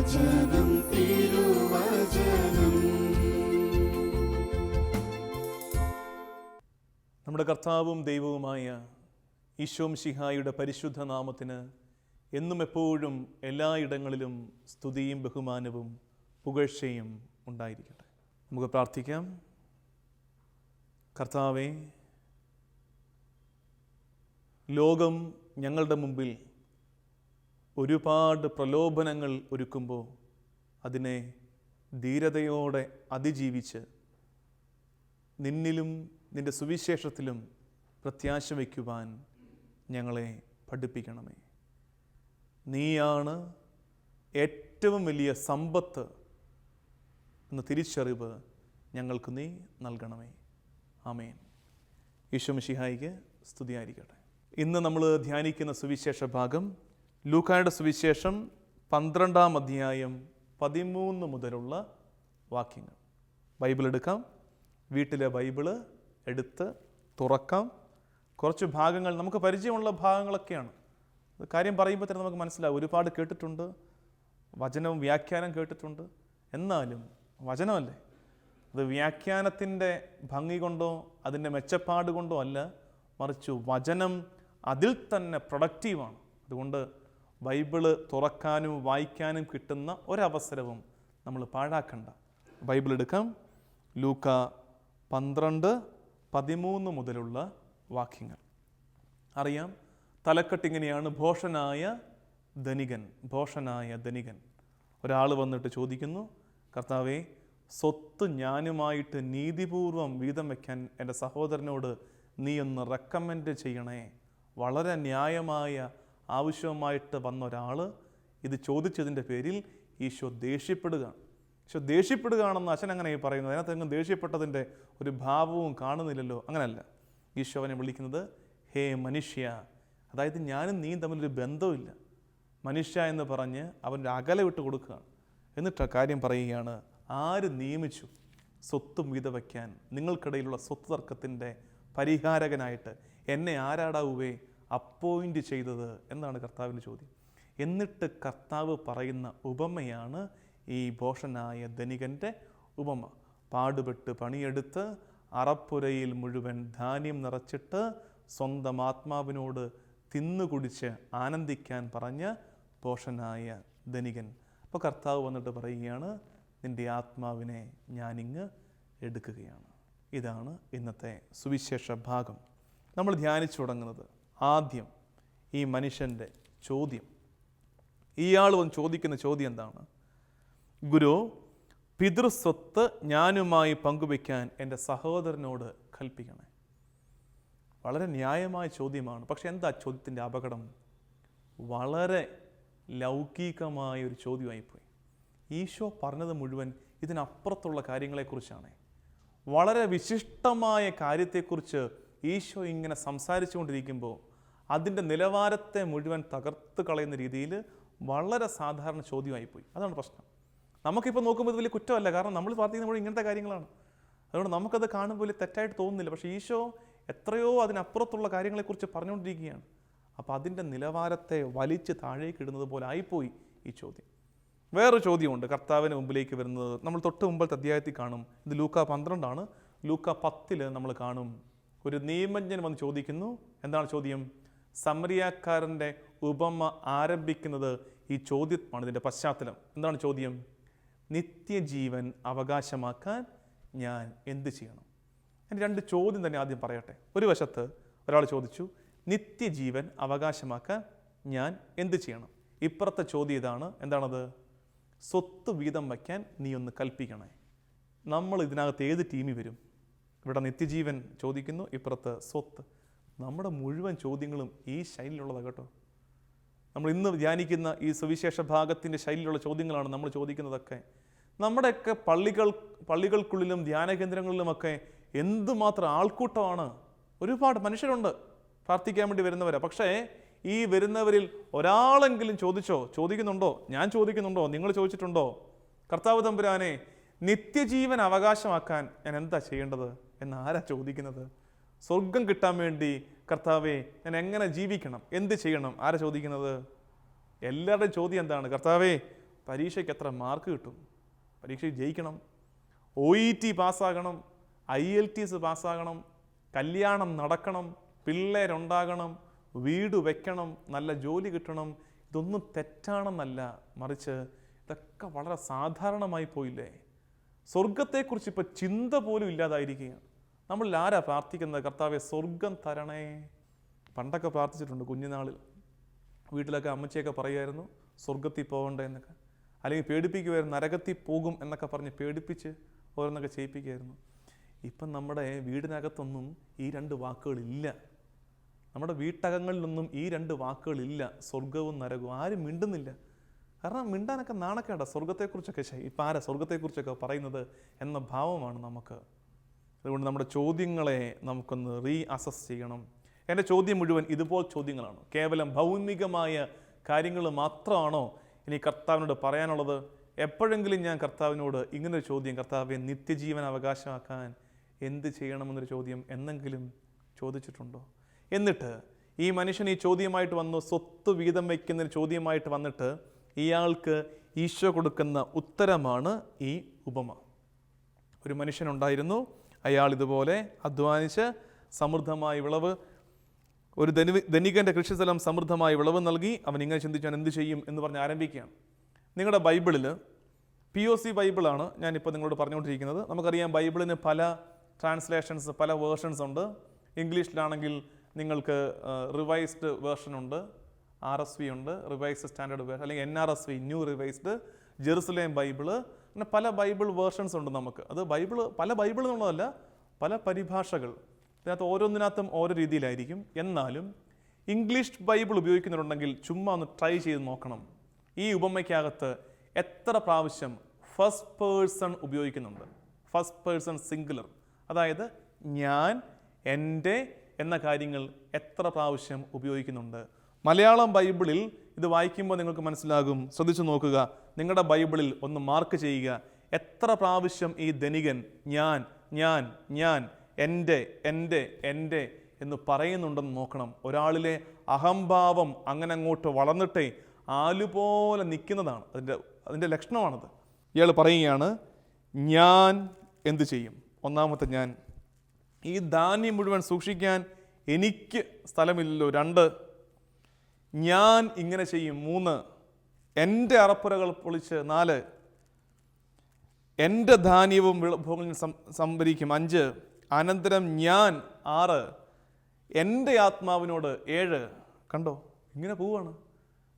തിരുവചനം തിരുവചനം. നമ്മുടെ കർത്താവും ദൈവവുമായ ഈശോം ശിഹായുടെ പരിശുദ്ധ നാമത്തിന് എന്നും എപ്പോഴും എല്ലായിടങ്ങളിലും സ്തുതിയും ബഹുമാനവും പുകഴ്ചയും ഉണ്ടായിരിക്കട്ടെ. നമുക്ക് പ്രാർത്ഥിക്കാം. കർത്താവെ ലോകം ഞങ്ങളുടെ മുമ്പിൽ ഒരുപാട് പ്രലോഭനങ്ങൾ ഒരുക്കുമ്പോൾ അതിനെ ധീരതയോടെ അതിജീവിച്ച് നിന്നിലും നിന്റെ സുവിശേഷത്തിലും പ്രത്യാശ വയ്ക്കുവാൻ ഞങ്ങളെ പഠിപ്പിക്കണമേ. നീയാണ് ഏറ്റവും വലിയ സമ്പത്ത് എന്ന തിരിച്ചറിവ് ഞങ്ങൾക്ക് നീ നൽകണമേ. ആമേൻ. ഈശോ മിഷിഹായിക്ക് സ്തുതിയായിരിക്കട്ടെ. ഇന്ന് നമ്മൾ ധ്യാനിക്കുന്ന സുവിശേഷ ഭാഗം ലൂക്കായുടെ സുവിശേഷം പന്ത്രണ്ടാം അധ്യായം പതിമൂന്ന് മുതലുള്ള വാക്യങ്ങൾ. ബൈബിൾ എടുക്കാം. വീട്ടിലെ ബൈബിൾ എടുത്ത് തുറക്കാം. കുറച്ച് ഭാഗങ്ങൾ നമുക്ക് പരിചയമുള്ള ഭാഗങ്ങളൊക്കെയാണ്. കാര്യം പറയുമ്പോൾ തന്നെ നമുക്ക് മനസ്സിലാവും. ഒരുപാട് കേട്ടിട്ടുണ്ട്. വചനവും വ്യാഖ്യാനം കേട്ടിട്ടുണ്ട്. എന്നാലും വചനമല്ലേ? അത് വ്യാഖ്യാനത്തിന്റെ ഭംഗി കൊണ്ടോ അതിന്റെ മെച്ചപ്പാട് കൊണ്ടോ അല്ല. മറിച്ച് വചനം അതിൽ തന്നെ പ്രൊഡക്റ്റീവാണ് അതുകൊണ്ട് ബൈബിൾ തുറക്കാനും വായിക്കാനും കിട്ടുന്ന ഒരവസരവും നമ്മൾ പാഴാക്കണ്ട. ബൈബിൾ എടുക്കാം. ലൂക്ക പന്ത്രണ്ട് പതിമൂന്ന് മുതലുള്ള വാക്യങ്ങൾ. അറിയാം തലക്കെട്ടിങ്ങനെയാണ് ഭോഷനായ ധനികൻ ഭോഷനായ ധനികൻ. ഒരാൾ വന്നിട്ട് ചോദിക്കുന്നു കർത്താവെ സ്വത്ത് ഞാനുമായിട്ട് നീതിപൂർവം വീതം വയ്ക്കാൻ എന്റെ സഹോദരനോട് നീ ഒന്ന് റെക്കമെൻഡ് ചെയ്യണേ. വളരെ ന്യായമായ ആവശ്യമായിട്ട് വന്ന ഒരാൾ ഇത് ചോദിച്ചതിന്റെ പേരിൽ ഈശോ ദേഷ്യപ്പെടുകയാണ്. ഈശോ ദേഷ്യപ്പെടുകയാണെന്ന് അച്ഛൻ അങ്ങനെ പറയുന്നത്. അതിനകത്ത് അങ്ങ് ദേഷ്യപ്പെട്ടതിന്റെ ഒരു ഭാവവും കാണുന്നില്ലല്ലോ. അങ്ങനല്ല. ഈശോ അവനെ വിളിക്കുന്നത് ഹേ മനുഷ്യ അതായത് ഞാനും നീയും തമ്മിലൊരു ബന്ധമില്ല മനുഷ്യ എന്ന് പറഞ്ഞ് അവന്റെ അകലെ വിട്ട് കൊടുക്കുകയാണ്. എന്നിട്ട് കാര്യം പറയുകയാണ് ആര് നിയമിച്ചു സ്വത്ത് വീത വയ്ക്കാൻ? നിങ്ങൾക്കിടയിലുള്ള സ്വത്ത് തർക്കത്തിന്റെ പരിഹാരകനായിട്ട് എന്നെ ആരാടാവുവേ അപ്പോയിന്റ് ചെയ്തത് എന്നാണ് കർത്താവിന്റെ ചോദ്യം. എന്നിട്ട് കർത്താവ് പറയുന്ന ഉപമയാണ് ഈ ഭോഷനായ ധനികന്റെ ഉപമ. പാടുപെട്ട് പണിയെടുത്ത് അറപ്പുരയിൽ മുഴുവൻ ധാന്യം നിറച്ചിട്ട് സ്വന്തം ആത്മാവിനോട് തിന്നുകുടിച്ച് ആനന്ദിക്കാൻ പറഞ്ഞ പോഷനായ ധനികൻ. അപ്പോൾ കർത്താവ് വന്നിട്ട് പറയുകയാണ് നിന്റെ ആത്മാവിനെ ഞാനിങ്ങ് എടുക്കുകയാണ്. ഇതാണ് ഇന്നത്തെ സുവിശേഷ ഭാഗം. നമ്മൾ ധ്യാനിച്ചു തുടങ്ങുന്നത്. ആദ്യം ഈ മനുഷ്യന്റെ ചോദ്യം. ഇയാൾ വന്ന് ചോദിക്കുന്ന ചോദ്യം എന്താണ്? ഗുരു പിതൃസ്വത്ത് ഞാനുമായി പങ്കുവയ്ക്കാൻ എന്റെ സഹോദരനോട് കൽപ്പിക്കണേ. വളരെ ന്യായമായ ചോദ്യമാണ്. പക്ഷെ എന്താ ചോദ്യത്തിന്റെ അപകടം? വളരെ ലൗകികമായ ഒരു ചോദ്യമായിപ്പോയി. ഈശോ പറഞ്ഞത് മുഴുവൻ ഇതിനപ്പുറത്തുള്ള കാര്യങ്ങളെക്കുറിച്ചാണ്. വളരെ വിശിഷ്ടമായ കാര്യത്തെക്കുറിച്ച് ഈശോ ഇങ്ങനെ സംസാരിച്ചു കൊണ്ടിരിക്കുമ്പോൾ അതിന്റെ നിലവാരത്തെ മുഴുവൻ തകർത്ത് കളയുന്ന രീതിയിൽ വളരെ സാധാരണ ചോദ്യമായിപ്പോയി അതാണ് പ്രശ്നം. നമുക്കിപ്പോൾ നോക്കുമ്പോൾ ഇത് വലിയ കുറ്റമല്ല. കാരണം നമ്മൾ പ്രാർത്ഥിക്കുന്ന മുഴുവൻ ഇങ്ങനത്തെ കാര്യങ്ങളാണ്. അതുകൊണ്ട് നമുക്കത് കാണുമ്പോൾ വലിയ തെറ്റായിട്ട് തോന്നുന്നില്ല. പക്ഷേ ഈശോ എത്രയോ അതിനപ്പുറത്തുള്ള കാര്യങ്ങളെക്കുറിച്ച് പറഞ്ഞുകൊണ്ടിരിക്കുകയാണ്. അപ്പോൾ അതിന്റെ നിലവാരത്തെ വലിച്ച് താഴേക്ക് ഇടുന്നത് പോലെ ആയിപ്പോയി ഈ ചോദ്യം. വേറൊരു ചോദ്യമുണ്ട്. കർത്താവിന് മുമ്പിലേക്ക് വരുന്നത് നമ്മൾ തൊട്ട് മുമ്പത്തെ അധ്യായത്തിൽ കാണും. ഇത് ലൂക്ക പന്ത്രണ്ടാണ്. ലൂക്ക പത്തിൽ നമ്മൾ കാണും. ഒരു നിയമജ്ഞൻ വന്ന് ചോദിക്കുന്നു. എന്താണ് ചോദ്യം? സമരിയാക്കാരന്റെ ഉപമ ആരംഭിക്കുന്നത് ഈ ചോദ്യമാണ് ഇതിന്റെ പശ്ചാത്തലം. എന്താണ് ചോദ്യം? നിത്യജീവൻ അവകാശമാക്കാൻ ഞാൻ എന്ത് ചെയ്യണം? എന്റെ രണ്ട് ചോദ്യം തന്നെ ആദ്യം പറയട്ടെ. ഒരു വശത്ത് ഒരാൾ ചോദിച്ചു നിത്യജീവൻ അവകാശമാക്കാൻ ഞാൻ എന്ത് ചെയ്യണം? ഇപ്പുറത്തെ ചോദ്യം ഇതാണ്. എന്താണത്? സ്വത്ത് വീതം വയ്ക്കാൻ നീ ഒന്ന് കൽപ്പിക്കണേ. നമ്മൾ ഇതിനകത്ത് ഏത് ടീമിൽ വരും? ഇവിടെ നിത്യജീവൻ ചോദിക്കുന്നു ഇപ്പുറത്ത് സ്വത്ത്. നമ്മുടെ മുഴുവൻ ചോദ്യങ്ങളും ഈ ശൈലിയിലുള്ളതാണ് കേട്ടോ. നമ്മൾ ഇന്ന് ധ്യാനിക്കുന്ന ഈ സുവിശേഷ ഭാഗത്തിന്റെ ശൈലിയിലുള്ള ചോദ്യങ്ങളാണ് നമ്മൾ ചോദിക്കുന്നതൊക്കെ. നമ്മുടെയൊക്കെ പള്ളികൾ പള്ളികൾക്കുള്ളിലും ധ്യാന കേന്ദ്രങ്ങളിലുമൊക്കെ എന്തുമാത്രം ആൾക്കൂട്ടമാണ്? ഒരുപാട് മനുഷ്യരുണ്ട് പ്രാർത്ഥിക്കാൻ വേണ്ടി വരുന്നവരാ. പക്ഷേ ഈ വരുന്നവരിൽ ഒരാളെങ്കിലും ചോദിച്ചോ? ചോദിക്കുന്നുണ്ടോ? ഞാൻ ചോദിക്കുന്നുണ്ടോ? നിങ്ങൾ ചോദിച്ചിട്ടുണ്ടോ? കർത്താവ് തമ്പുരാനെ നിത്യജീവൻ അവകാശമാക്കാൻ ഞാൻ എന്താ ചെയ്യേണ്ടത്? എന്ന് ചോദിക്കുന്നത്? സ്വർഗം കിട്ടാൻ വേണ്ടി കർത്താവെ ഞാൻ എങ്ങനെ ജീവിക്കണം? എന്ത് ചെയ്യണം? ആരാ ചോദിക്കുന്നത്? എല്ലാവരുടെയും ചോദ്യം എന്താണ്? കർത്താവെ പരീക്ഷയ്ക്ക് എത്ര മാർക്ക് കിട്ടും? പരീക്ഷയിൽ ജയിക്കണം. ഒ ഇ ടി പാസ്സാകണം. ഐ എൽ ടി എസ് പാസ്സാകണം. കല്യാണം നടക്കണം. പിള്ളേരുണ്ടാകണം. വീട് വെക്കണം. നല്ല ജോലി കിട്ടണം. ഇതൊന്നും തെറ്റാണെന്നല്ല. മറിച്ച് ഇതൊക്കെ വളരെ സാധാരണമായി പോയില്ലേ? സ്വർഗത്തെക്കുറിച്ച് ഇപ്പോൾ ചിന്ത പോലും ഇല്ലാതായിരിക്കുകയാണ്. നമ്മളിൽ ആരാ പ്രാർത്ഥിക്കുന്നത്? കർത്താവെ സ്വർഗം തരണേ. പണ്ടൊക്കെ പ്രാർത്ഥിച്ചിട്ടുണ്ട് കുഞ്ഞുനാളിൽ. വീട്ടിലൊക്കെ അമ്മച്ചിയൊക്കെ പറയുമായിരുന്നു സ്വർഗത്തിൽ പോകണ്ടേ എന്നൊക്കെ. അല്ലെങ്കിൽ പേടിപ്പിക്കുമായിരുന്നു നരകത്തിൽ പോകും എന്നൊക്കെ പറഞ്ഞ് പേടിപ്പിച്ച് ഓരോന്നൊക്കെ ചെയ്യിപ്പിക്കുമായിരുന്നു. ഇപ്പം നമ്മുടെ വീടിനകത്തൊന്നും ഈ രണ്ട് വാക്കുകളില്ല. നമ്മുടെ വീട്ടകങ്ങളിലൊന്നും ഈ രണ്ട് വാക്കുകളില്ല. സ്വർഗവും നരകവും. ആരും മിണ്ടുന്നില്ല. കാരണം മിണ്ടാനൊക്കെ നാണക്കേണ്ട സ്വർഗത്തെക്കുറിച്ചൊക്കെ ഇപ്പം ആരാ സ്വർഗത്തെക്കുറിച്ചൊക്കെ പറയുന്നത് എന്ന ഭാവമാണ് നമുക്ക്. അതുകൊണ്ട് നമ്മുടെ ചോദ്യങ്ങളെ നമുക്കൊന്ന് റീ അസസ് ചെയ്യണം. എന്റെ ചോദ്യം മുഴുവൻ ഇതുപോൽ ചോദ്യങ്ങളാണ്. കേവലം ഭൗമികമായ കാര്യങ്ങൾ മാത്രമാണോ ഇനി കർത്താവിനോട് പറയാനുള്ളത്? എപ്പോഴെങ്കിലും ഞാൻ കർത്താവിനോട് ഇങ്ങനൊരു ചോദ്യം കർത്താവെ നിത്യജീവൻ അവകാശമാക്കാൻ എന്ത് ചെയ്യണമെന്നൊരു ചോദ്യം എന്നെങ്കിലും ചോദിച്ചിട്ടുണ്ടോ? എന്നിട്ട് ഈ മനുഷ്യൻ ഈ ചോദ്യമായിട്ട് വന്നു സ്വത്ത് വീതം വയ്ക്കുന്ന ചോദ്യമായിട്ട് വന്നിട്ട് ഇയാൾക്ക് ഈശോ കൊടുക്കുന്ന ഉത്തരമാണ് ഈ ഉപമ. ഒരു മനുഷ്യനുണ്ടായിരുന്നു അയാൾ ഇതുപോലെ അധ്വാനിച്ച് സമൃദ്ധമായ വിളവ് ഒരു ധനി ധനികന്റെ കൃഷിസ്ഥലം സമൃദ്ധമായ വിളവ് നൽകി അവൻ ഇങ്ങനെ ചിന്തിച്ചാൽ എന്ത് ചെയ്യും എന്ന് പറഞ്ഞ് ആരംഭിക്കുകയാണ്. നിങ്ങളുടെ ബൈബിളിൽ പി ഒ സി ബൈബിളാണ് ഞാനിപ്പോൾ നിങ്ങളോട് പറഞ്ഞുകൊണ്ടിരിക്കുന്നത്. നമുക്കറിയാം ബൈബിളിന് പല ട്രാൻസ്ലേഷൻസ് പല വേർഷൻസ് ഉണ്ട്. ഇംഗ്ലീഷിലാണെങ്കിൽ നിങ്ങൾക്ക് റിവൈസ്ഡ് വേർഷൻ ഉണ്ട് ആർ എസ് വി ഉണ്ട് റിവൈസ്ഡ് സ്റ്റാൻഡേർഡ് വേർഷൻ അല്ലെങ്കിൽ N R S V new revised Jerusalem bible അങ്ങനെ പല ബൈബിൾ വേർഷൻസ് ഉണ്ട് നമുക്ക്. അത് ബൈബിൾ പല ബൈബിൾ എന്നുള്ളതല്ല പല പരിഭാഷകൾ. ഇതിനകത്ത് ഓരോന്നിനകത്തും ഓരോ രീതിയിലായിരിക്കും. എന്നാലും ഇംഗ്ലീഷ് ബൈബിൾ ഉപയോഗിക്കുന്നുണ്ടെങ്കിൽ ചുമ്മാ ഒന്ന് ട്രൈ ചെയ്ത് നോക്കണം. ഈ ഉപമയ്ക്കകത്ത് എത്ര പ്രാവശ്യം ഫസ്റ്റ് പേഴ്സൺ ഉപയോഗിക്കുന്നുണ്ട്. ഫസ്റ്റ് പേഴ്സൺ സിംഗുലർ അതായത് ഞാൻ എന്റെ എന്ന കാര്യങ്ങൾ എത്ര പ്രാവശ്യം ഉപയോഗിക്കുന്നുണ്ട്. മലയാളം ബൈബിളിൽ ഇത് വായിക്കുമ്പോൾ നിങ്ങൾക്ക് മനസ്സിലാകും. ശ്രദ്ധിച്ചു നോക്കുക. നിങ്ങളുടെ ബൈബിളിൽ ഒന്ന് മാർക്ക് ചെയ്യുക. എത്ര പ്രാവശ്യം ഈ ധനികൻ ഞാൻ ഞാൻ ഞാൻ എന്റെ എന്റെ എന്റെ എന്ന് പറയുന്നുണ്ടെന്ന് നോക്കണം. ഒരാളിലെ അഹംഭാവം അങ്ങനെ അങ്ങോട്ട് വളർന്നിട്ടേ ആലുപോലെ നിൽക്കുന്നതാണ്. അതിന്റെ അതിന്റെ ലക്ഷണമാണത്. ഇയാൾ പറയുകയാണ് ഞാൻ എന്തു ചെയ്യും? ഒന്നാമത്തെ ഞാൻ ഈ ധാന്യം മുഴുവൻ സൂക്ഷിക്കാൻ എനിക്ക് സ്ഥലമില്ലല്ലോ. രണ്ട് ഞാൻ ഇങ്ങനെ ചെയ്യും. മൂന്ന്. എന്റെ അറപ്പുരകൾ പൊളിച്ച്. നാല്. എന്റെ ധാന്യവും വിളഭോഗങ്ങളും സം സംഭരിക്കും. അഞ്ച്. അനന്തരം ഞാൻ. ആറ്. എന്റെ ആത്മാവിനോട് ഏഴ്. കണ്ടോ? ഇങ്ങനെ പോവാണ്.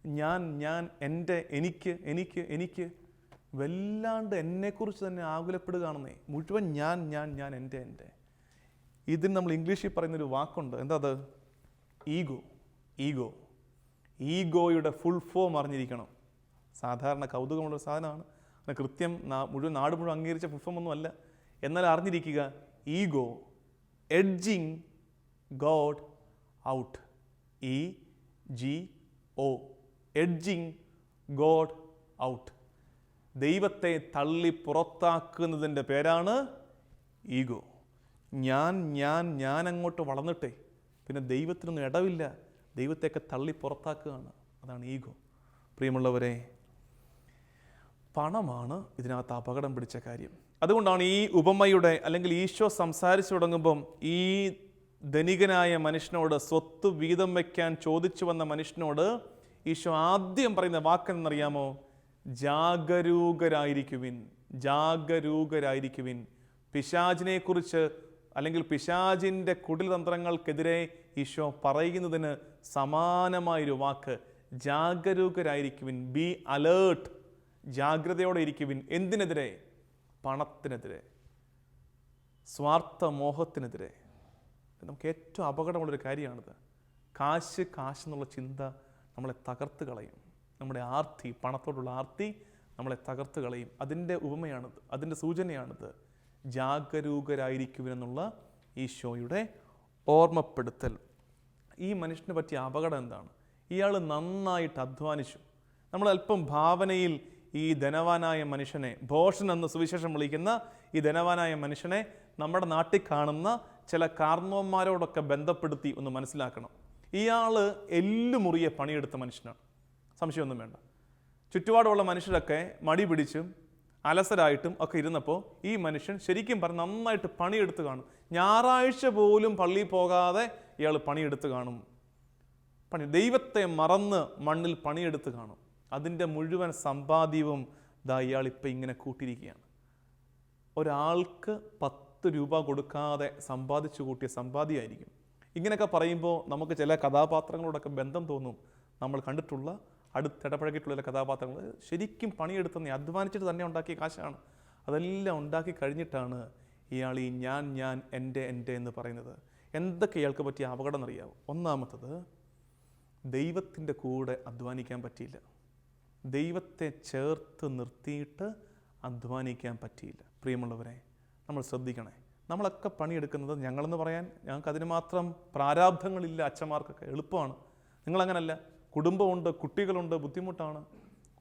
ഞാൻ ഞാൻ എന്റെ എനിക്ക് എനിക്ക് എനിക്ക്. വല്ലാണ്ട് എന്നെക്കുറിച്ച് തന്നെ ആകുലപ്പെടുകയാണെന്നേ. മുഴുവൻ ഞാൻ ഞാൻ ഞാൻ എന്റെ എന്റെ. ഇതിന് നമ്മൾ ഇംഗ്ലീഷിൽ പറയുന്നൊരു വാക്കുണ്ട്. എന്താ അത്? ഈഗോ. ഈഗോ. ഈഗോയുടെ ഫുൾ ഫോം അറിഞ്ഞിരിക്കണം. സാധാരണ കൗതുകമുള്ള സാധനമാണ്. അങ്ങനെ കൃത്യം മുഴുവൻ നാട് മുഴുവൻ അംഗീകരിച്ച ഫുൾ ഫോം ഒന്നുമല്ല. എന്നാൽ അറിഞ്ഞിരിക്കുക ego edging god out. E G O edging god out. ദൈവത്തെ തള്ളി പുറത്താക്കുന്നതിന്റെ പേരാണ് ഈഗോ. ഞാൻ ഞാൻ ഞാൻ അങ്ങോട്ട് വളർന്നിട്ടേ പിന്നെ ദൈവത്തിനൊന്നും ഇടവില്ല. ദൈവത്തെയൊക്കെ തള്ളി പുറത്താക്കുകയാണ്. അതാണ് ഈഗോ. പ്രിയമുള്ളവരെ പണമാണ് ഇതിനകത്ത് അപകടം പിടിച്ച കാര്യം. അതുകൊണ്ടാണ് ഈ ഉപമയുടെ അല്ലെങ്കിൽ ഈശോ സംസാരിച്ചു തുടങ്ങുമ്പം ഈ ധനികനായ മനുഷ്യനോട് സ്വത്ത് വീതം വയ്ക്കാൻ ചോദിച്ചു വന്ന മനുഷ്യനോട് ഈശോ ആദ്യം പറയുന്ന വാക്കെന്നറിയാമോ ജാഗരൂകരായിരിക്കുവിൻ ജാഗരൂകരായിരിക്കുവിൻ. പിശാചിനെക്കുറിച്ച് അല്ലെങ്കിൽ പിശാചിന്റെ കുടിൽതന്ത്രങ്ങൾക്കെതിരെ ഈശോ പറയുന്നതിന് സമാനമായൊരു വാക്ക് ജാഗരൂകരായിരിക്കുവിൻ. ബി അലേർട്ട് ജാഗ്രതയോടെ ഇരിക്കുവിൻ. എന്തിനെതിരെ? പണത്തിനെതിരെ. സ്വാർത്ഥ മോഹത്തിനെതിരെ. നമുക്ക് ഏറ്റവും അപകടമുള്ളൊരു കാര്യമാണിത്. കാശ് കാശ് എന്നുള്ള ചിന്ത നമ്മളെ തകർത്ത് കളയും. നമ്മുടെ ആർത്തി പണത്തോടുള്ള ആർത്തി നമ്മളെ തകർത്ത് കളയും. അതിന്റെ ഉപമയാണിത്. അതിന്റെ സൂചനയാണിത്. ജാഗരൂകരായിരിക്കുവിനെന്നുള്ള ഈശോയുടെ ഓർമ്മപ്പെടുത്തൽ. ഈ മനുഷ്യന് പറ്റിയ അപകടം എന്താണ്? ഇയാൾ നന്നായിട്ട് അധ്വാനിച്ചു. നമ്മൾ അല്പം ഭാവനയിൽ ഈ ധനവാനായ മനുഷ്യനെ ഭോഷൻ എന്ന് സുവിശേഷം വിളിക്കുന്ന ഈ ധനവാനായ മനുഷ്യനെ നമ്മുടെ നാട്ടിൽ കാണുന്ന ചില കാർന്നവന്മാരോടൊക്കെ ബന്ധപ്പെടുത്തി ഒന്ന് മനസ്സിലാക്കണം. ഇയാൾ എല്ലുമുറിയെ പണിയെടുത്ത മനുഷ്യനാണ്. സംശയമൊന്നും വേണ്ട. ചുറ്റുപാടുമുള്ള മനുഷ്യരൊക്കെ മടി പിടിച്ചും അലസരായിട്ടും ഒക്കെ ഇരുന്നപ്പോൾ ഈ മനുഷ്യൻ ശരിക്കും പറഞ്ഞ് നന്നായിട്ട് പണിയെടുത്ത് കാണും. ഞായറാഴ്ച പോലും പള്ളിയിൽ പോകാതെ ഇയാൾ പണിയെടുത്ത് കാണും. പണി ദൈവത്തെ മറന്ന് മണ്ണിൽ പണിയെടുത്ത് കാണും. അതിന്റെ മുഴുവൻ സമ്പാദ്യവും ദാ ഇയാൾ ഇപ്പം ഇങ്ങനെ കൂട്ടിയിരിക്കുകയാണ്. ഒരാൾക്ക് പത്ത് രൂപ കൊടുക്കാതെ സമ്പാദിച്ചു കൂട്ടിയ സമ്പാദ്യമായിരിക്കും. ഇങ്ങനെയൊക്കെ പറയുമ്പോൾ നമുക്ക് ചില കഥാപാത്രങ്ങളോടൊക്കെ ബന്ധം തോന്നും. നമ്മൾ കണ്ടിട്ടുള്ള അടുത്തിടപഴകിയിട്ടുള്ള ചില കഥാപാത്രങ്ങൾ. ശരിക്കും പണിയെടുത്ത് അധ്വാനിച്ചിട്ട് തന്നെ ഉണ്ടാക്കിയ കാശാണ്. അതെല്ലാം ഉണ്ടാക്കി കഴിഞ്ഞിട്ടാണ് ഇയാൾ ഈ ഞാൻ ഞാൻ എന്റെ എന്റെ എന്ന് പറയുന്നത്. എന്തൊക്കെ ഇയാൾക്ക് പറ്റിയ അപകടം എന്നറിയാവും ഒന്നാമത്തത് ദൈവത്തിന്റെ കൂടെ അധ്വാനിക്കാൻ പറ്റിയില്ല. ദൈവത്തെ ചേർത്ത് നിർത്തിയിട്ട് അധ്വാനിക്കാൻ പറ്റിയില്ല. പ്രിയമുള്ളവരെ നമ്മൾ ശ്രദ്ധിക്കണേ. നമ്മളൊക്കെ പണിയെടുക്കുന്നത് ഞങ്ങളെന്ന് പറയാൻ ഞങ്ങൾക്ക് അതിന് മാത്രം പ്രാരാബ്ധങ്ങളില്ല അച്ഛന്മാർക്കൊക്കെ എളുപ്പമാണ്. നിങ്ങളങ്ങനല്ല. കുടുംബമുണ്ട് കുട്ടികളുണ്ട് ബുദ്ധിമുട്ടാണ്.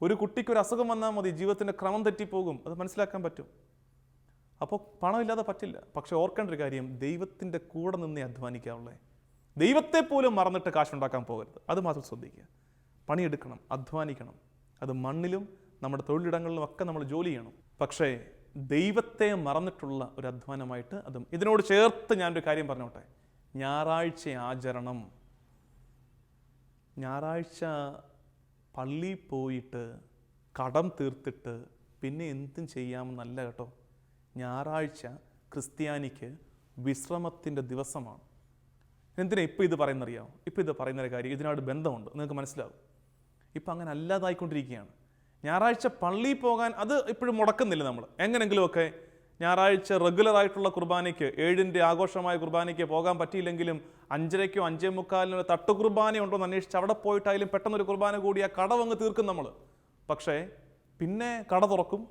ഒരു കുട്ടിക്കൊരു അസുഖം വന്നാൽ മതി ജീവിതത്തിന്റെ ക്രമം തെറ്റിപ്പോകും. അത് മനസ്സിലാക്കാൻ പറ്റും. അപ്പോൾ പണമില്ലാതെ പറ്റില്ല. പക്ഷേ ഓർക്കേണ്ട ഒരു കാര്യം ദൈവത്തിന്റെ കൂടെ നിന്നേ അധ്വാനിക്കാവുള്ളേ. ദൈവത്തെ പോലും മറന്നിട്ട് കാശുണ്ടാക്കാൻ പോകരുത്. അത് മാത്രം ശ്രദ്ധിക്കുക. പണിയെടുക്കണം അധ്വാനിക്കണം. അത് മണ്ണിലും നമ്മുടെ തൊഴിലിടങ്ങളിലും ഒക്കെ നമ്മൾ ജോലി ചെയ്യണം. പക്ഷേ ദൈവത്തെ മറന്നിട്ടുള്ള ഒരു അധ്വാനമായിട്ട് അതും ഇതിനോട് ചേർത്ത് ഞാനൊരു കാര്യം പറഞ്ഞോട്ടെ. ഞായറാഴ്ച ആചരണം. ഞായറാഴ്ച പള്ളി പോയിട്ട് കടം തീർത്തിട്ട് പിന്നെ എന്തും ചെയ്യാമെന്നല്ല കേട്ടോ. ഞായറാഴ്ച ക്രിസ്ത്യാനിക്ക് വിശ്രമത്തിന്റെ ദിവസമാണ്. എന്തിനാ ഇപ്പോൾ ഇത് പറയുന്നറിയാമോ? ഇപ്പോൾ ഇത് പറയുന്നൊരു കാര്യം ഇതിനോട് ബന്ധമുണ്ട്. നിങ്ങൾക്ക് മനസ്സിലാവും. ഇപ്പം അങ്ങനെ അല്ലാതായിക്കൊണ്ടിരിക്കുകയാണ്. ഞായറാഴ്ച പള്ളിയിൽ പോകാൻ അത് ഇപ്പോഴും മുടക്കുന്നില്ല നമ്മൾ. എങ്ങനെങ്കിലുമൊക്കെ ഞായറാഴ്ച റെഗുലർ ആയിട്ടുള്ള കുർബാനയ്ക്ക് ഏഴിന്റെ ആഘോഷമായ കുർബാനയ്ക്ക് പോകാൻ പറ്റിയില്ലെങ്കിലും അഞ്ചരയ്ക്കോ അഞ്ചേ മുക്കാലിനോ തട്ടു കുർബാന ഉണ്ടോ എന്ന് അന്വേഷിച്ച് അവിടെ പോയിട്ടായാലും പെട്ടെന്നൊരു കുർബാന കൂടി ആ കടവങ്ങ് തീർക്കും നമ്മൾ. പക്ഷേ പിന്നെ കട തുറക്കും.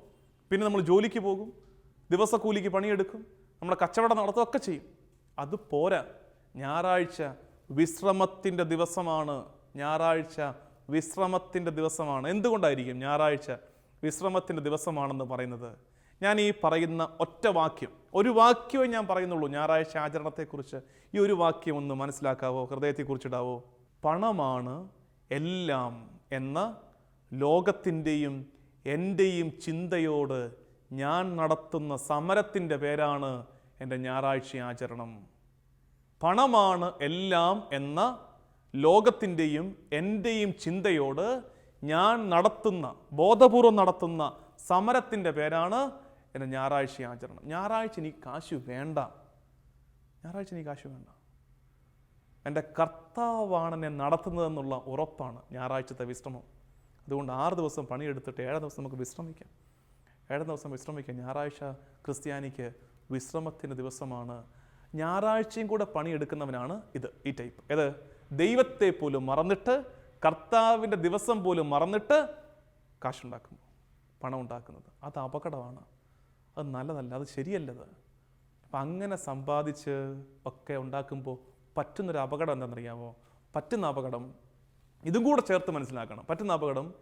പിന്നെ നമ്മൾ ജോലിക്ക് പോകും. ദിവസക്കൂലിക്ക് പണിയെടുക്കും. നമ്മുടെ കച്ചവടം നടത്തുകയൊക്കെ ചെയ്യും. അത് പോരാ. ഞായറാഴ്ച വിശ്രമത്തിന്റെ ദിവസമാണ്. ഞായറാഴ്ച വിശ്രമത്തിന്റെ ദിവസമാണ്. എന്തുകൊണ്ടായിരിക്കും ഞായറാഴ്ച വിശ്രമത്തിന്റെ ദിവസമാണെന്ന് പറയുന്നത്? ഞാൻ ഈ പറയുന്ന ഒറ്റ വാക്യം ഒരു വാക്യമേ ഞാൻ പറയുന്നുള്ളൂ. ഞായറാഴ്ച ആചരണത്തെക്കുറിച്ച് ഈ ഒരു വാക്യം ഒന്ന് മനസ്സിലാക്കാവോ? ഹൃദയത്തെക്കുറിച്ചിടാവോ? പണമാണ് എല്ലാം എന്ന ലോകത്തിന്റെയും എന്റെയും ചിന്തയോട് ഞാൻ നടത്തുന്ന സമരത്തിന്റെ പേരാണ് എന്റെ ഞായറാഴ്ച ആചരണം. പണമാണ് എല്ലാം എന്ന ലോകത്തിന്റെയും എന്റെയും ചിന്തയോട് ഞാൻ നടത്തുന്ന ബോധപൂർവം നടത്തുന്ന സമരത്തിന്റെ പേരാണ് എന്റെ ഞായറാഴ്ച ആചരണം. ഞായറാഴ്ച എനിക്ക് കാശ് വേണ്ട. ഞായറാഴ്ച എനിക്ക് കാശ് വേണ്ട. എന്റെ കർത്താവാണ് എന്നെ നടത്തുന്നതെന്നുള്ള ഉറപ്പാണ് ഞായറാഴ്ചത്തെ വിശ്രമം. അതുകൊണ്ട് ആറ് ദിവസം പണിയെടുത്തിട്ട് ഏഴ് ദിവസം നമുക്ക് വിശ്രമിക്കാം. ഏഴാം ദിവസം വിശ്രമിക്കുക ഞായറാഴ്ച ക്രിസ്ത്യാനിക്ക് വിശ്രമത്തിന്റെ ദിവസമാണ്. ഞായറാഴ്ചയും കൂടെ പണിയെടുക്കുന്നവനാണ് ഇത് ഈ ടൈപ്പ് ഏത്? ദൈവത്തെ പോലും മറന്നിട്ട് കർത്താവിന്റെ ദിവസം പോലും മറന്നിട്ട് കാശുണ്ടാക്കുന്നു പണം ഉണ്ടാക്കുന്നത്. അത് അപകടമാണ്. അത് നല്ലതല്ല അത് ശരിയല്ലത്. അപ്പം അങ്ങനെ സമ്പാദിച്ച് ഒക്കെ ഉണ്ടാക്കുമ്പോൾ പറ്റുന്നൊരു അപകടം എന്താണെന്നറിയാമോ പറ്റുന്ന അപകടം ഇതും കൂടെ ചേർത്ത് മനസ്സിലാക്കണം. പറ്റുന്ന അപകടം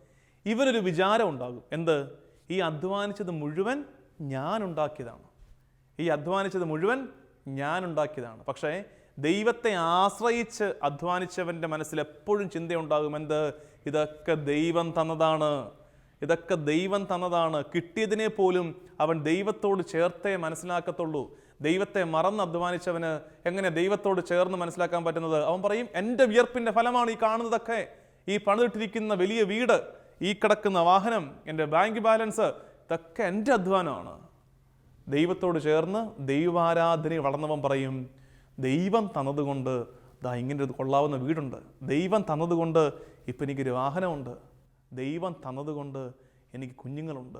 ഇവരൊരു വിചാരം ഉണ്ടാകും. എന്ത്? ഈ അധ്വാനിച്ചത് മുഴുവൻ ഞാൻ ഉണ്ടാക്കിയതാണ് ഈ അധ്വാനിച്ചത് മുഴുവൻ ഞാൻ ഉണ്ടാക്കിയതാണ് പക്ഷേ ദൈവത്തെ ആശ്രയിച്ച് അധ്വാനിച്ചവന്റെ മനസ്സിൽ എപ്പോഴും ചിന്തയുണ്ടാകും എന്ത്? ഇതൊക്കെ ദൈവം തന്നതാണ്. ഇതൊക്കെ ദൈവം തന്നതാണ്. കിട്ടിയതിനെ പോലും അവൻ ദൈവത്തോട് ചേർത്തേ മനസ്സിലാക്കത്തുള്ളൂ. ദൈവത്തെ മറന്ന് അധ്വാനിച്ചവന് എങ്ങനെ ദൈവത്തോട് ചേർന്ന് മനസ്സിലാക്കാൻ പറ്റുന്നത്? അവൻ പറയും എന്റെ വിയർപ്പിന്റെ ഫലമാണ് ഈ കാണുന്നതൊക്കെ. ഈ പണിതിട്ടിരിക്കുന്ന വലിയ വീട് ഈ കിടക്കുന്ന വാഹനം എന്റെ ബാങ്ക് ബാലൻസ് ഇതൊക്കെ എന്റെ അധ്വാനമാണ്. ദൈവത്തോട് ചേർന്ന് ദൈവാരാധന വളർന്നവൻ പറയും ദൈവം തന്നതുകൊണ്ട് ദാ ഇങ്ങനെ ഒരു കൊള്ളാവുന്ന വീടുണ്ട്. ദൈവം തന്നതുകൊണ്ട് ഇപ്പം എനിക്കൊരു വാഹനമുണ്ട്. ദൈവം തന്നതുകൊണ്ട് എനിക്ക് കുഞ്ഞുങ്ങളുണ്ട്.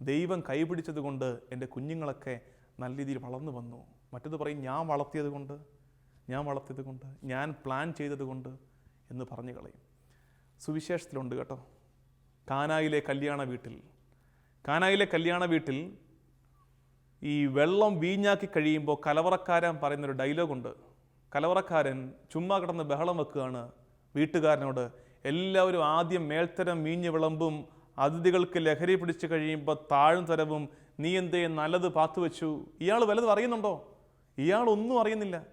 ദൈവം കൈപിടിച്ചത് കൊണ്ട് എന്റെ കുഞ്ഞുങ്ങളൊക്കെ നല്ല രീതിയിൽ വളർന്നു വന്നു. മറ്റത് പറയും ഞാൻ വളർത്തിയത് കൊണ്ട് ഞാൻ വളർത്തിയത് കൊണ്ട് ഞാൻ പ്ലാൻ ചെയ്തത് കൊണ്ട് എന്ന് പറഞ്ഞു കളയും. സുവിശേഷത്തിലുണ്ട് കേട്ടോ. കാനായിലെ കല്യാണ വീട്ടിൽ. കാനായിലെ കല്യാണ വീട്ടിൽ ഈ വെള്ളം വീഞ്ഞാക്കി കഴിയുമ്പോൾ കലവറക്കാരൻ പറയുന്നൊരു ഡയലോഗുണ്ട്. കലവറക്കാരൻ ചുമ്മാ കിടന്ന് ബഹളം വെക്കുകയാണ്. വീട്ടുകാരനോട് എല്ലാവരും ആദ്യം മേൽത്തരം വീഞ്ഞ് വിളമ്പും അതിഥികൾക്ക് ലഹരി പിടിച്ചു കഴിയുമ്പോൾ താഴും തരവും നീ എന്തേ നല്ലത് പാത്തു വെച്ചു? ഇയാൾ വല്ലതും അറിയുന്നുണ്ടോ ഇയാൾ ഒന്നും അറിയുന്നില്ല.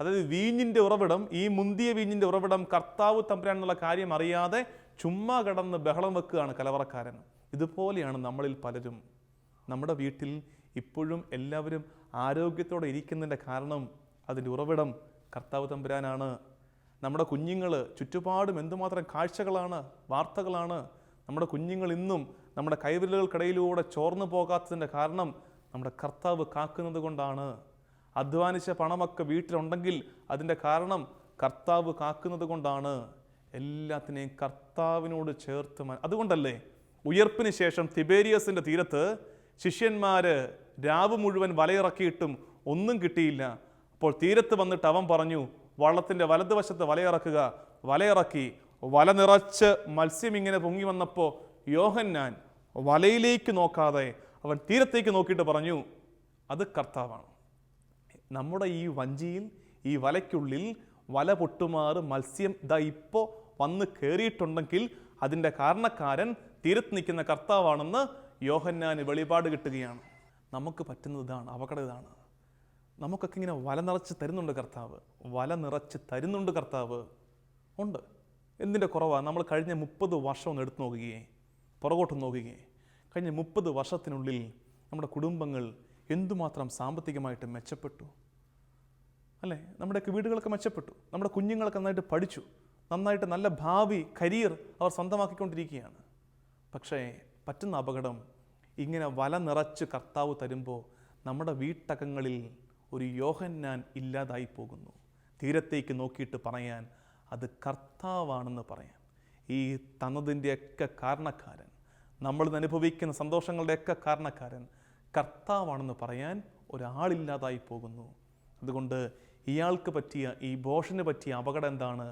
അതായത് വീഞ്ഞിന്റെ ഉറവിടം ഈ മുന്തിയ വീഞ്ഞിന്റെ ഉറവിടം കർത്താവ് തമ്പുരാൻ എന്നുള്ള കാര്യം അറിയാതെ ചുമ്മാ കിടന്ന് ബഹളം വെക്കുകയാണ് കലവറക്കാരൻ. ഇതുപോലെയാണ് നമ്മളിൽ പലരും. നമ്മുടെ വീട്ടിൽ ഇപ്പോഴും എല്ലാവരും ആരോഗ്യത്തോടെ ഇരിക്കുന്നതിന്റെ കാരണം അതിന്റെ ഉറവിടം കർത്താവ് തമ്പുരാനാണ്. നമ്മുടെ കുഞ്ഞുങ്ങൾ ചുറ്റുപാടും എന്തുമാത്രം കാഴ്ചകളാണ് വാർത്തകളാണ്. നമ്മുടെ കുഞ്ഞുങ്ങൾ ഇന്നും നമ്മുടെ കൈവിരലുകൾക്കിടയിലൂടെ ചോർന്നു പോകാത്തതിന്റെ കാരണം നമ്മുടെ കർത്താവ് കാക്കുന്നത് കൊണ്ടാണ്. അധ്വാനിച്ച പണമൊക്കെ വീട്ടിലുണ്ടെങ്കിൽ അതിന്റെ കാരണം കർത്താവ് കാക്കുന്നത് കൊണ്ടാണ്. എല്ലാത്തിനെയും കർത്താവിനോട് ചേർത്ത് അതുകൊണ്ടല്ലേ ഉയർപ്പിന് ശേഷം തിബേരിയസിന്റെ തീരത്ത് ശിഷ്യന്മാർ രാവ് മുഴുവൻ വലയിറക്കിയിട്ടും ഒന്നും കിട്ടിയില്ല. അപ്പോൾ തീരത്ത് വന്നിട്ട് അവൻ പറഞ്ഞു വള്ളത്തിന്റെ വലതുവശത്ത് വലയിറക്കുക. വലയിറക്കി വല നിറച്ച് മത്സ്യം ഇങ്ങനെ പൊങ്ങി വന്നപ്പോൾ യോഹന്നാൻ വലയിലേക്ക് നോക്കാതെ അവൻ തീരത്തേക്ക് നോക്കിയിട്ട് പറഞ്ഞു അത് കർത്താവാണ്. നമ്മുടെ ഈ വഞ്ചിയിൽ ഈ വലയ്ക്കുള്ളിൽ വല പൊട്ടുമാറ് മത്സ്യം ഇതാ ഇപ്പോൾ വന്ന് കയറിയിട്ടുണ്ടെങ്കിൽ അതിന്റെ കാരണക്കാരൻ തീരത്ത് നിൽക്കുന്ന കർത്താവാണെന്ന് യോഹന്നാന് വെളിപാട് കിട്ടുകയാണ്. നമുക്ക് പറ്റുന്നത് ഇതാണ് അപകടം ഇതാണ്. നമുക്കൊക്കെ ഇങ്ങനെ വല നിറച്ച് തരുന്നുണ്ട് കർത്താവ്. വല നിറച്ച് തരുന്നുണ്ട് കർത്താവ്. ഉണ്ട്. എന്തിന്റെ കുറവാണ് നമ്മൾ കഴിഞ്ഞ മുപ്പത് വർഷം ഒന്ന് എടുത്തു നോക്കുകയെ. പുറകോട്ട് നോക്കുകയെ. കഴിഞ്ഞ മുപ്പത് വർഷത്തിനുള്ളിൽ നമ്മുടെ കുടുംബങ്ങൾ എന്തുമാത്രം സാമ്പത്തികമായിട്ട് മെച്ചപ്പെട്ടു? അല്ലേ? നമ്മുടെയൊക്കെ വീടുകളൊക്കെ മെച്ചപ്പെട്ടു. നമ്മുടെ കുഞ്ഞുങ്ങളൊക്കെ നന്നായിട്ട് പഠിച്ചു. നന്നായിട്ട് നല്ല ഭാവി കരിയർ അവർ സ്വന്തമാക്കിക്കൊണ്ടിരിക്കുകയാണ്. പക്ഷേ പറ്റുന്ന അപകടം ഇങ്ങനെ വല നിറച്ച് കർത്താവ് തരുമ്പോൾ നമ്മുടെ വീട്ടകങ്ങളിൽ ഒരു യോഹന്നാൻ ഇല്ലാതായി പോകുന്നു. തീരത്തേക്ക് നോക്കിയിട്ട് പറയാൻ അത് കർത്താവാണെന്ന് പറയാൻ ഈ തന്നതിന്റെയൊക്കെ കാരണക്കാരൻ നമ്മൾ അനുഭവിക്കുന്ന സന്തോഷങ്ങളുടെയൊക്കെ കാരണക്കാരൻ കർത്താവാണെന്ന് പറയാൻ ഒരാളില്ലാതായി പോകുന്നു. അതുകൊണ്ട് ഇയാൾക്ക് പറ്റിയ ഈ ബോഷന് പറ്റിയ അപകടം എന്താണ്?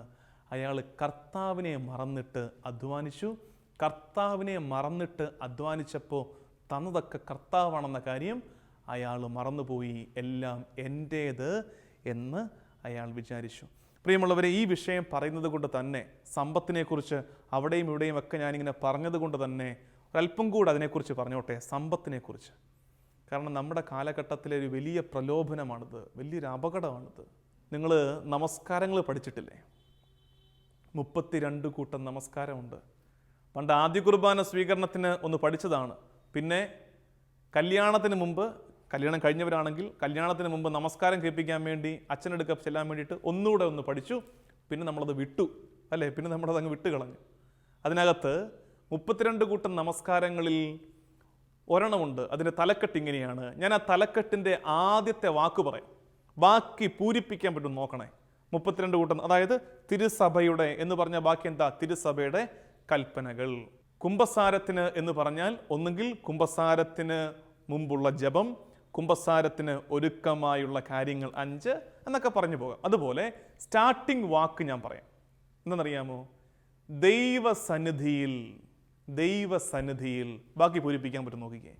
അയാൾ കർത്താവിനെ മറന്നിട്ട് അധ്വാനിച്ചു. കർത്താവിനെ മറന്നിട്ട് അധ്വാനിച്ചപ്പോൾ തന്നതൊക്കെ കർത്താവാണെന്ന കാര്യം അയാൾ മറന്നുപോയി. എല്ലാം എന്റേത് എന്ന് അയാൾ വിചാരിച്ചു. പ്രിയമുള്ളവരെ ഈ വിഷയം പറയുന്നത് കൊണ്ട് തന്നെ സമ്പത്തിനെക്കുറിച്ച് അവിടെയും ഇവിടെയും ഒക്കെ ഞാനിങ്ങനെ പറഞ്ഞത് കൊണ്ട് തന്നെ ഒരല്പം കൂടെ അതിനെക്കുറിച്ച് പറഞ്ഞോട്ടെ സമ്പത്തിനെക്കുറിച്ച്. കാരണം നമ്മുടെ കാലഘട്ടത്തിലെ ഒരു വലിയ പ്രലോഭനമാണിത് വലിയൊരു അപകടമാണിത്. നിങ്ങൾ നമസ്കാരങ്ങൾ പഠിച്ചിട്ടില്ലേ? മുപ്പത്തിരണ്ട് കൂട്ടം നമസ്കാരമുണ്ട്. പണ്ട് ആദ്യ കുർബാന സ്വീകരണത്തിന് ഒന്ന് പഠിച്ചതാണ്. പിന്നെ കല്യാണത്തിന് മുമ്പ് കല്യാണം കഴിഞ്ഞവരാണെങ്കിൽ കല്യാണത്തിന് മുമ്പ് നമസ്കാരം കേൾപ്പിക്കാൻ വേണ്ടി അച്ഛനെടുക്ക ചെല്ലാൻ വേണ്ടിയിട്ട് ഒന്നുകൂടെ ഒന്ന് പഠിച്ചു. പിന്നെ നമ്മളത് വിട്ടു. അല്ലേ? പിന്നെ നമ്മളത് അങ്ങ് വിട്ട് കളഞ്ഞു. അതിനകത്ത് മുപ്പത്തിരണ്ട് കൂട്ടം നമസ്കാരങ്ങളിൽ ഒരെണ്ണമുണ്ട്. അതിന്റെ തലക്കെട്ട് ഇങ്ങനെയാണ്. ഞാൻ ആ തലക്കെട്ടിന്റെ ആദ്യത്തെ വാക്ക് പറയും. ബാക്കി പൂരിപ്പിക്കാൻ പറ്റും നോക്കണേ. മുപ്പത്തിരണ്ട് കൂട്ടം അതായത് തിരുസഭയുടെ എന്ന് പറഞ്ഞ ബാക്കി എന്താ? തിരുസഭയുടെ കൽപ്പനകൾ. കുംഭസാരത്തിന് എന്ന് പറഞ്ഞാൽ ഒന്നുകിൽ കുംഭസാരത്തിന് മുമ്പുള്ള ജപം കുംഭസാരത്തിന് ഒരുക്കമായുള്ള കാര്യങ്ങൾ അഞ്ച് എന്നൊക്കെ പറഞ്ഞു പോകാം. അതുപോലെ സ്റ്റാർട്ടിംഗ് വാക്ക് ഞാൻ പറയാം. എന്താണെന്നറിയാമോ? ദൈവസന്നിധിയിൽ ദൈവസന്നിധിയിൽ ബാക്കി പൂരിപ്പിക്കാൻ പറ്റും നോക്കിക്കേ.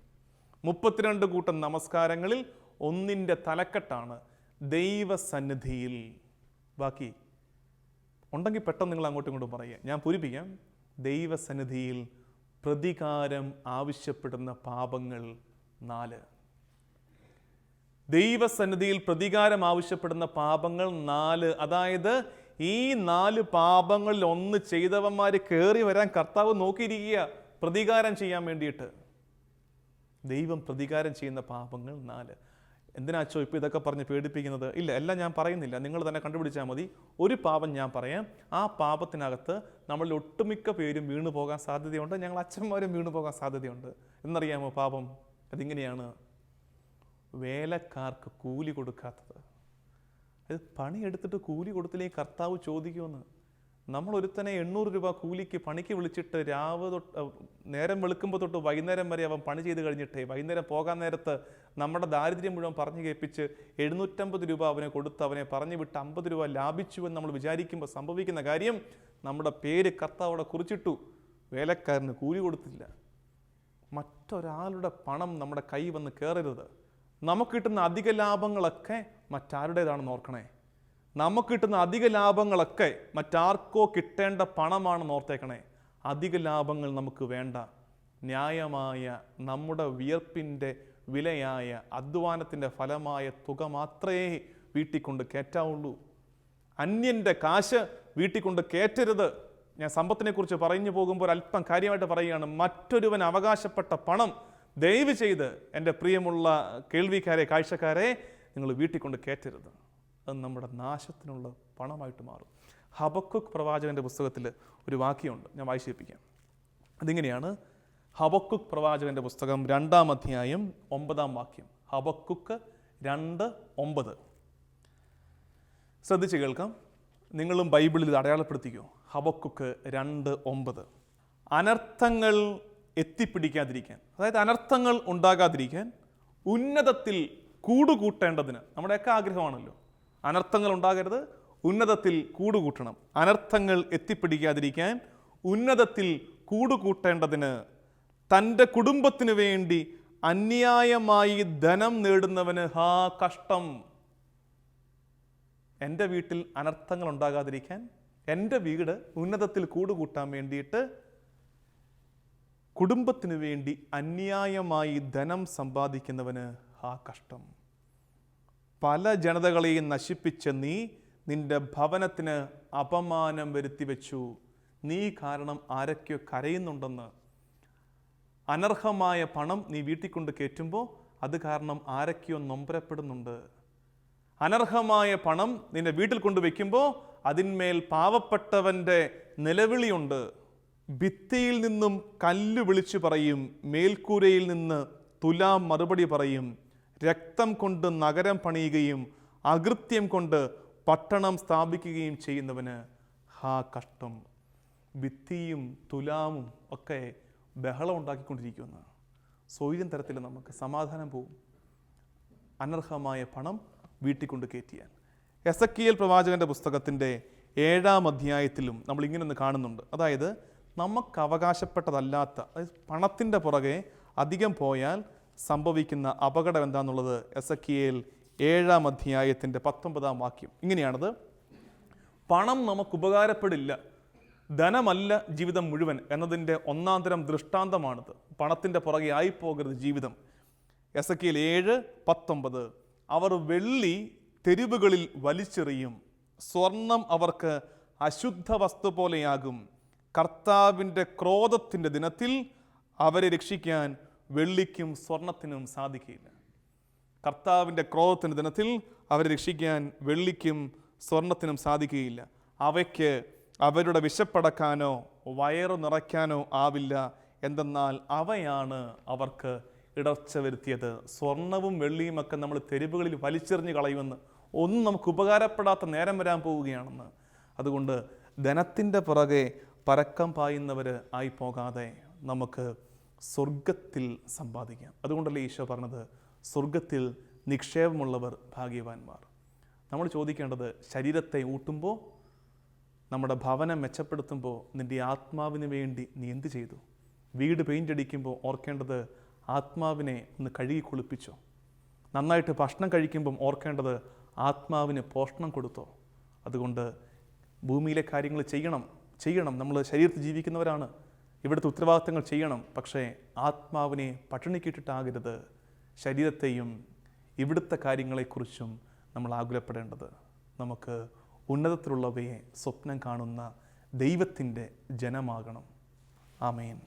മുപ്പത്തിരണ്ട് കൂട്ടം നമസ്കാരങ്ങളിൽ ഒന്നിന്റെ തലക്കെട്ടാണ് ദൈവസന്നിധിയിൽ. ബാക്കി ഉണ്ടെങ്കിൽ പെട്ടെന്ന് നിങ്ങൾ അങ്ങോട്ടും ഇങ്ങോട്ടും പറയുക. ഞാൻ പൂരിപ്പിക്കാം. ദൈവസന്നിധിയിൽ പ്രതികാരം ആവശ്യപ്പെടുന്ന പാപങ്ങൾ നാല്. ദൈവസന്നിധിയിൽ പ്രതികാരം ആവശ്യപ്പെടുന്ന പാപങ്ങൾ നാല്. അതായത് ഈ നാല് പാപങ്ങളിൽ ഒന്ന് ചെയ്തവന്മാർ കയറി വരാൻ കർത്താവ് നോക്കിയിരിക്കുക. പ്രതികാരം ചെയ്യാൻ വേണ്ടിയിട്ട്. ദൈവം പ്രതികാരം ചെയ്യുന്ന പാപങ്ങൾ നാല്. എന്തിനാച്ചോ ഇപ്പോൾ ഇതൊക്കെ പറഞ്ഞ് പേടിപ്പിക്കുന്നത്? ഇല്ല എല്ലാം ഞാൻ പറയുന്നില്ല. നിങ്ങൾ തന്നെ കണ്ടുപിടിച്ചാൽ മതി. ഒരു പാപം ഞാൻ പറയാം. ആ പാപത്തിനകത്ത് നമ്മളിൽ ഒട്ടുമിക്ക പേരും വീണു പോകാൻ സാധ്യതയുണ്ട്. ഞങ്ങൾ അച്ഛന്മാരും വീണു പോകാൻ സാധ്യതയുണ്ട്. എന്നറിയാമോ പാപം? അതിങ്ങനെയാണ് വേലക്കാർക്ക് കൂലി കൊടുക്കാത്തത്. അത് പണിയെടുത്തിട്ട് കൂലി കൊടുത്തില്ലെങ്കിൽ കർത്താവ് ചോദിക്കുമെന്ന്. നമ്മൾ ഒരുത്തനെ എണ്ണൂറ് രൂപ കൂലിക്ക് പണിക്ക് വിളിച്ചിട്ട് രാവ് തൊട്ട് നേരം വെളുക്കുമ്പോൾ തൊട്ട് വൈകുന്നേരം വരെ അവൻ പണി ചെയ്ത് കഴിഞ്ഞിട്ടേ വൈകുന്നേരം പോകാൻ നേരത്ത് നമ്മുടെ ദാരിദ്ര്യം മുഴുവൻ പറഞ്ഞു കേൾപ്പിച്ച് എഴുന്നൂറ്റമ്പത് രൂപ അവനെ കൊടുത്ത് അവനെ പറഞ്ഞു വിട്ട് അമ്പത് രൂപ ലാഭിച്ചു എന്ന് നമ്മൾ വിചാരിക്കുമ്പോൾ സംഭവിക്കുന്ന കാര്യം നമ്മുടെ പേര് കർത്താവോടെ കുറിച്ചിട്ടു. വേലക്കാരന് കൂലി കൊടുത്തില്ല. മറ്റൊരാളുടെ പണം നമ്മുടെ കൈ വന്ന് കയറരുത് നമുക്ക് കിട്ടുന്ന അധിക ലാഭങ്ങളൊക്കെ മറ്റാരുടേതാണെന്ന് ഓർക്കണേ. നമുക്ക് കിട്ടുന്ന അധിക ലാഭങ്ങളൊക്കെ മറ്റാർക്കോ കിട്ടേണ്ട പണമാണെന്ന് ഓർത്തേക്കണേ. അധിക ലാഭങ്ങൾ നമുക്ക് വേണ്ട. ന്യായമായ നമ്മുടെ വിയർപ്പിന്റെ വിലയായ അധ്വാനത്തിന്റെ ഫലമായ തുക മാത്രമേ വീട്ടിൽ കൊണ്ട് കയറ്റാവുള്ളൂ. അന്യന്റെ കാശ് വീട്ടിൽ കൊണ്ട് കയറ്റരുത്. ഞാൻ സമ്പത്തിനെക്കുറിച്ച് പറഞ്ഞു പോകുമ്പോൾ അല്പം കാര്യമായിട്ട് പറയുകയാണ്. മറ്റൊരുവൻ അവകാശപ്പെട്ട പണം ദയവ് ചെയ്ത് എന്റെ പ്രിയമുള്ള കേൾവിക്കാരെ കാഴ്ചക്കാരെ നിങ്ങൾ വീട്ടിൽ കൊണ്ട് കയറ്റരുത്. അത് നമ്മുടെ നാശത്തിനുള്ള പണമായിട്ട് മാറും. ഹബക്കുക്ക് പ്രവാചകന്റെ പുസ്തകത്തിൽ ഒരു വാക്യമുണ്ട്. ഞാൻ വായിച്ചേൽപ്പിക്കാം അതിങ്ങനെയാണ് ഹബക്കുക്ക് പ്രവാചകന്റെ പുസ്തകം രണ്ടാം അധ്യായം ഒമ്പതാം വാക്യം. ഹബക്കുക്ക് രണ്ട് ഒമ്പത്. ശ്രദ്ധിച്ച് കേൾക്കാം. നിങ്ങളും ബൈബിളിൽ അടയാളപ്പെടുത്തിക്കോ. ഹബക്കുക്ക് രണ്ട് ഒമ്പത്. അനർത്ഥങ്ങൾ എത്തിപ്പിടിക്കാതിരിക്കാൻ അതായത് അനർത്ഥങ്ങൾ ഉണ്ടാകാതിരിക്കാൻ ഉന്നതത്തിൽ കൂടുകൂട്ടേണ്ടതിന് നമ്മുടെയൊക്കെ ആഗ്രഹമാണല്ലോ. അനർത്ഥങ്ങൾ ഉണ്ടാകരുത്. ഉന്നതത്തിൽ കൂടുകൂട്ടണം. അനർത്ഥങ്ങൾ എത്തിപ്പിടിക്കാതിരിക്കാൻ ഉന്നതത്തിൽ കൂടുകൂട്ടേണ്ടതിന് തന്റെ കുടുംബത്തിന് വേണ്ടി അന്യായമായി ധനം നേടുന്നവന് ഹാ കഷ്ടം. എന്റെ വീട്ടിൽ അനർത്ഥങ്ങൾ ഉണ്ടാകാതിരിക്കാൻ എന്റെ വീട് ഉന്നതത്തിൽ കൂടുകൂട്ടാൻ വേണ്ടിയിട്ട് കുടുംബത്തിന് വേണ്ടി അന്യായമായി ധനം സമ്പാദിക്കുന്നവന് ആ കഷ്ടം. പല ജനതകളെയും നശിപ്പിച്ച നീ നിന്റെ ഭവനത്തിന് അപമാനം വരുത്തി വെച്ചു. നീ കാരണം ആരൊക്കെയോ കരയുന്നുണ്ടെന്ന്. അനർഹമായ പണം നീ വീട്ടിൽ കൊണ്ട് കയറ്റുമ്പോൾ അത് കാരണം ആരൊക്കെയോ നൊമ്പരപ്പെടുന്നുണ്ട്. അനർഹമായ പണം നിന്റെ വീട്ടിൽ കൊണ്ട് വയ്ക്കുമ്പോൾ അതിന്മേൽ പാവപ്പെട്ടവന്റെ നിലവിളിയുണ്ട്. ഭിത്തിയിൽ നിന്നും കല്ല് വിളിച്ചു പറയും മേൽക്കൂരയിൽ നിന്ന് തുലാം മറുപടി പറയും. രക്തം കൊണ്ട് നഗരം പണിയുകയും അകൃത്യം കൊണ്ട് പട്ടണം സ്ഥാപിക്കുകയും ചെയ്യുന്നവന് ഹാ കഷ്ടം. ഭിത്തിയും തുലാമും ഒക്കെ ബഹളം ഉണ്ടാക്കിക്കൊണ്ടിരിക്കുന്ന. സ്വൈര്യം തരത്തിൽ നമുക്ക് സമാധാനം പോവും. അനർഹമായ പണം വീട്ടിൽ കൊണ്ട് കയറ്റിയാൽ. എസ് എ കി എൽ പ്രവാചകന്റെ പുസ്തകത്തിന്റെ ഏഴാം അധ്യായത്തിലും നമ്മൾ ഇങ്ങനെ ഒന്ന് കാണുന്നുണ്ട്. അതായത് നമുക്ക് അവകാശപ്പെട്ടതല്ലാത്ത അതായത് പണത്തിന്റെ പുറകെ അധികം പോയാൽ സംഭവിക്കുന്ന അപകടം എന്താണെന്നുള്ളത് എസ് എ കി എൽ ഏഴാം അധ്യായത്തിന്റെ പത്തൊമ്പതാം വാക്യം. ഇങ്ങനെയാണത്. പണം നമുക്ക് ഉപകാരപ്പെടില്ല ധനമല്ല ജീവിതം മുഴുവൻ എന്നതിന്റെ ഒന്നാം തരം ദൃഷ്ടാന്തമാണിത്. പണത്തിന്റെ പുറകെ ആയിപ്പോകരുത് ജീവിതം. എസ് എ കെയിൽ ഏഴ് പത്തൊമ്പത്. അവർ വെള്ളി തെരുവുകളിൽ വലിച്ചെറിയും. സ്വർണം അവർക്ക് അശുദ്ധ വസ്തു പോലെയാകും. കർത്താവിന്റെ ക്രോധത്തിന്റെ ദിനത്തിൽ അവരെ രക്ഷിക്കാൻ വെള്ളിക്കും സ്വർണത്തിനും സാധിക്കില്ല കർത്താവിന്റെ ക്രോധത്തിന്റെ ദിനത്തിൽ അവരെ രക്ഷിക്കാൻ വെള്ളിക്കും സ്വർണത്തിനും സാധിക്കുകയില്ല. അവയ്ക്ക് അവരുടെ വിശപ്പടക്കാനോ വയറ് നിറയ്ക്കാനോ ആവില്ല. എന്തെന്നാൽ അവയാണ് അവർക്ക് ഇടർച്ച വരുത്തിയത്. സ്വർണവും വെള്ളിയുമൊക്കെ നമ്മൾ തെരുവുകളിൽ വലിച്ചെറിഞ്ഞ് കളയുമെന്ന് ഒന്നും നമുക്ക് ഉപകാരപ്പെടാത്ത നേരം വരാൻ പോവുകയാണെന്ന്. അതുകൊണ്ട് ധനത്തിന്റെ പുറകെ പരക്കം പായുന്നവർ ആയി പോകാതെ നമുക്ക് സ്വർഗത്തിൽ സമ്പാദിക്കാം. അതുകൊണ്ടല്ലേ ഈശോ പറഞ്ഞത്? സ്വർഗത്തിൽ നിക്ഷേപമുള്ളവർ ഭാഗ്യവാന്മാർ. നമ്മൾ ചോദിക്കേണ്ടത് ശരീരത്തെ ഊട്ടുമ്പോൾ നമ്മുടെ ഭവനം മെച്ചപ്പെടുത്തുമ്പോൾ നിന്റെ ആത്മാവിന് വേണ്ടി നീ എന്ത് ചെയ്തു? വീട് പെയിന്റ് അടിക്കുമ്പോൾ ഓർക്കേണ്ടത് ആത്മാവിനെ ഒന്ന് കഴുകി കുളിപ്പിച്ചോ? നന്നായിട്ട് ഭക്ഷണം കഴിക്കുമ്പം ഓർക്കേണ്ടത് ആത്മാവിന് പോഷണം കൊടുത്തോ? അതുകൊണ്ട് ഭൂമിയിലെ കാര്യങ്ങൾ ചെയ്യണം ചെയ്യണം. നമ്മൾ ശരീരത്തിൽ ജീവിക്കുന്നവരാണ്. ഇവിടുത്തെ ഉത്തരവാദിത്തങ്ങൾ ചെയ്യണം. പക്ഷേ ആത്മാവിനെ പട്ടിണിക്കിട്ടിട്ടാകരുത്. ശരീരത്തെയും ഇവിടുത്തെ കാര്യങ്ങളെക്കുറിച്ചും നമ്മൾ ആകുലപ്പെടേണ്ടത്. നമുക്ക് ഉന്നതത്തിലുള്ളവയെ സ്വപ്നം കാണുന്ന ദൈവത്തിന്റെ ജനമാകണം. ആമേൻ.